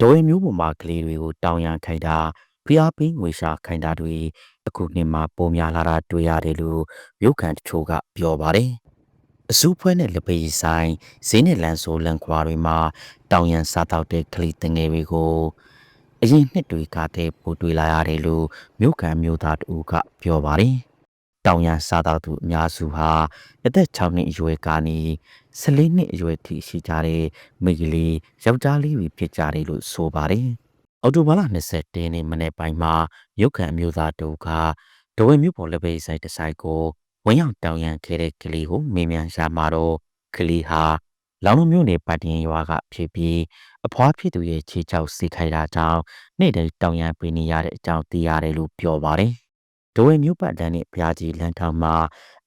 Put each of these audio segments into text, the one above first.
ဒိုဝေမျိုးပေါ်မှာကလေးတွေကိုတောင်းရန်ခိုင်းတာဖျားပင်းငွေရှာခိုင်းတာတွေအခုနှစ်မှာပုံများလာတာတွေ့ရတယ်လို့မြို့ခံတချို့ကပြောပါတယ်အစူးဖွဲနဲ့လက်ပေဆိုင်ဈေးနဲ့လမ်းဆိုလမ်းခွာတွေမှာတောင်းရန်စားတော့တဲ့ကလေးတငယ်တွေကိုအရင်နှစ်တွေကတည်းပို့တွေ့လာရတယ်လို့မြို့ခံမျိုးသားတူကပြောပါတယ် တောင်ရန်စားတော့သူအများစုဟာအသက်6နှစ်အရွယ်ကနေ14နှစ်အရွယ်ထိရှိကြတဲ့မိန်းကလေးယောက်ျားလေးတွေဖြစ်ကြတယ်လို့ဆိုပါတယ်။အော်တိုဘာလ20တင်းနေ့မနေ့ပိုင်းမှာရုတ်ခန့်အမျိုးသားတူကဒဝဲမြို့ပေါ်လက်ပေဆိုင်တဆိုင်ကိုဝင်ရောက်တောင်ရန်ခဲ့တဲ့ကလေးကိုမေးမြန်းရှာမှာတော့ကလေးဟာလောင်လုံးမြို့နယ်ပတ်တင်ရွာကဖြစ်ပြီးအဖွားဖြစ်သူရဲ့ခြေချောက်စီခိုင်တာကြောင့်နေ့တိုင်းတောင်ရန်ပေးနေရတဲ့အကြောင်းသိရတယ်လို့ပြောပါတယ်။ ဒဝဲမြို့ပတ်တန်းနဲ့ဘုရားကြီးလမ်းထောင်မှာ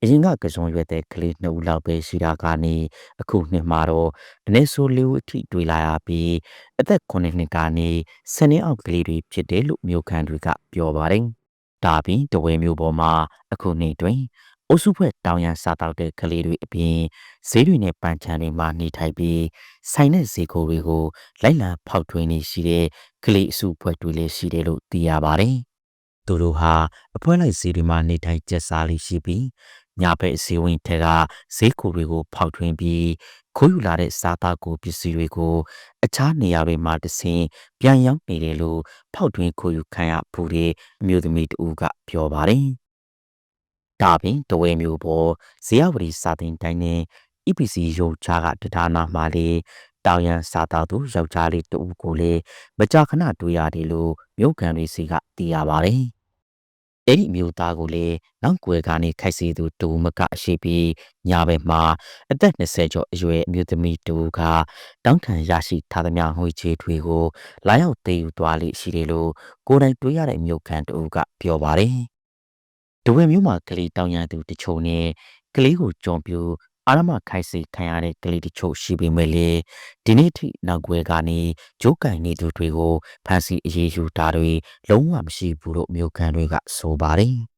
အရင်ကကစုံရွက်တဲ့ကလေးနှစ်ဦးလောက်ပဲရှိတာကနေအခုနှစ်မှာတော့အနည်းဆိုလေးဦးအထိတွေ့လာရပြီးအသက်9နှစ်ကနေ10နှစ်အောက်ကလေးတွေဖြစ်တယ်လို့မြို့ခံတွေကပြောပါတယ်။ဒါပြီးတဝဲမျိုးပေါ်မှာအခုနှစ်တွင်အုပ်စုဖွဲ့တောင်ရန်စားတောက်တဲ့ကလေးတွေအပြင်ဈေးတွေနဲ့ပန်းချံတွေမှာနေထိုင်ပြီးဆိုင်တဲ့ဈေးကိုတွေကိုလိုက်လံဖောက်ထွင်းနေရှိတဲ့ကလေးအစုဖွဲ့တွေလည်းရှိတယ်လို့သိရပါတယ်။ သူတို့ဟာအဖွဲလိုက်ဈေးတွေမှာနေထိုင်ကျက်စားလေးရှိပြီးညာဘက်ဈေးဝင်ထက်ကဈေးကိုတွေကိုဖောက်ထွင်းပြီးခိုးယူလာတဲ့စားသားကိုပစ္စည်းတွေကိုအခြားနေရာတွေမှာတဆင်ပြန်ရောက်နေတယ်လို့ဖောက်ထွင်းခိုးယူခံရဖို့တဲ့အမျိုးသမီးတဦးကပြောပါတယ်။ဒါပြင်တဝဲမျိုးပေါ်ဇေယဝတီစာတင်တိုင်းနဲ့ EPC ရုံချားကတဒါနာမှာလေတောင်ရန်စားတောက်သူယောက်ျားလေးတဦးကိုလည်းမကြာခဏတွေ့ရတယ်လို့မြို့ကန်တွေစီကသိရပါတယ်။ အဲ့ဒီမျိုးသားကိုလည်းနောက်ွယ်ကနေခိုက်စီသူတူမကအရှိပြီးညာဘက်မှာအသက်20ကျော်အရွယ်အမျိုးသမီးတူကတောင်းခံရရှိထားသမျှငွေချေတွေကိုလာရောက်တည်ယူသွားလိရှိတယ်လို့ကိုယ်တိုင်တွေ့ရတဲ့မြို့ခံတူကပြောပါတယ်။ဒဝဲမျိုးမှာကလေးတောင်းရသူတချို့နဲ့ကလေးကိုကြုံပြူ အာရမခိုက်စီခံရတဲ့ကလေးတချို့ရှိပေမဲ့လေဒီနေ့ထိနောက်ွယ်ကနေဂျိုးကန်နေသူတွေကိုဖမ်းဆီးအရေးယူတာတွေလုံးဝမရှိဘူးလို့မြို့ခံတွေကဆိုပါတယ်